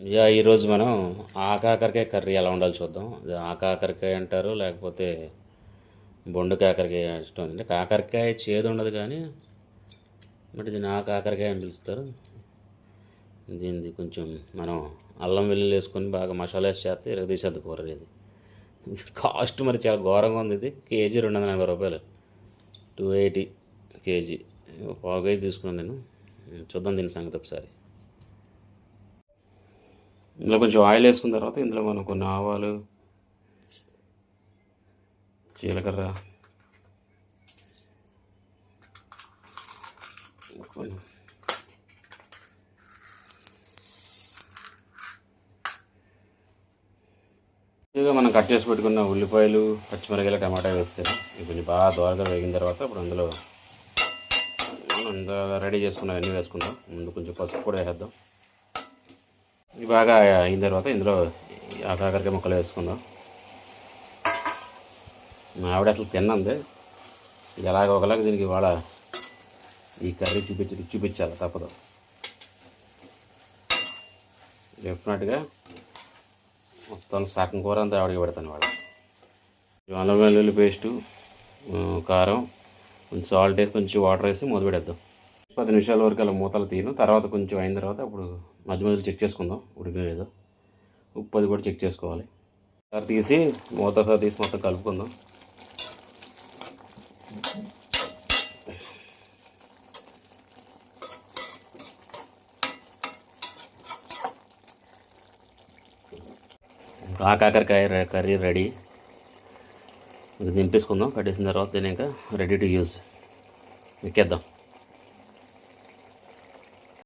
Yeah ఈరోజు మనం ఆకాకరకాయ curry ఎలా ఉండాలో చూద్దాం. ఆకాకరకాయ అంటారు లేకపోతే బొండు కాకరకాయ ఇష్టం. అంటే కాకరకాయ చేదు ఉండదు కానీ బట్ దీన్ని ఆకాకరకాయ అని పిలుస్తారు. దీనిది కొంచెం మనం అల్లం వెల్లుల్లి వేసుకొని బాగా మసాలా వేసి చేస్తే ఇరగదీసేది కూర ఇది కాస్ట్ మరి చాలా ఘోరంగా ఉంది ఇది. కేజీ రెండు వందల ఎనభై రూపాయలు. Two eighty KG. పావు కేజీ తీసుకున్నాను నేను. చూద్దాం దీని సంగతి ఒకసారి. ఇందులో కొంచెం ఆయిల్ వేసుకున్న తర్వాత ఇందులో మనం కొన్ని ఆవాలు జీలకర్ర కొన్ని మనం కట్ చేసి పెట్టుకున్న ఉల్లిపాయలు పచ్చిమిరకాయలు టమాటా వేస్తే ఇవి కొంచెం బాగా దోరగా వేగిన తర్వాత ఇప్పుడు అందులో మనం రెడీ చేసుకున్న అన్నీ వేసుకుందాం. ముందు కొంచెం పసుపు కూడా వేసేద్దాం. ఇది బాగా అయిన తర్వాత ఇందులో ఆ కాకరకాయ ముక్కలు వేసుకుందాం. మా ఆవిడ అసలు తిన్నంది. ఇది ఎలాగ ఒకలాగా దీనికి వాళ్ళ ఈ కర్రీ చూపించి చూపించాలి తప్పదు. డెఫినెట్గా మొత్తం సగం కూర అంతా ఆవిడకి పెడతాను వాడు అల్లం వెల్లుల్లి పేస్టు కారం కొంచెం సాల్ట్ వేసి కొంచెం వాటర్ వేసి మొదలు పెడేద్దాం పది నిమిషాల వరకు అలా మూతలు తీయను తర్వాత కొంచెం అయిన తర్వాత అప్పుడు మధ్య మధ్యలో చెక్ చేసుకుందాం. ఉడికినా లేదో. ఉప్పు అది కూడా చెక్ చేసుకోవాలి. సార్ తీసి మూత సార్ తీసి మొత్తం కలుపుకుందాం. కాకరకాయ కర్రీ రెడీ. దింపేసుకుందాం. కట్టేసిన తర్వాత దీని ఇంకా రెడీ టు యూజ్ ఎక్కేద్దాం.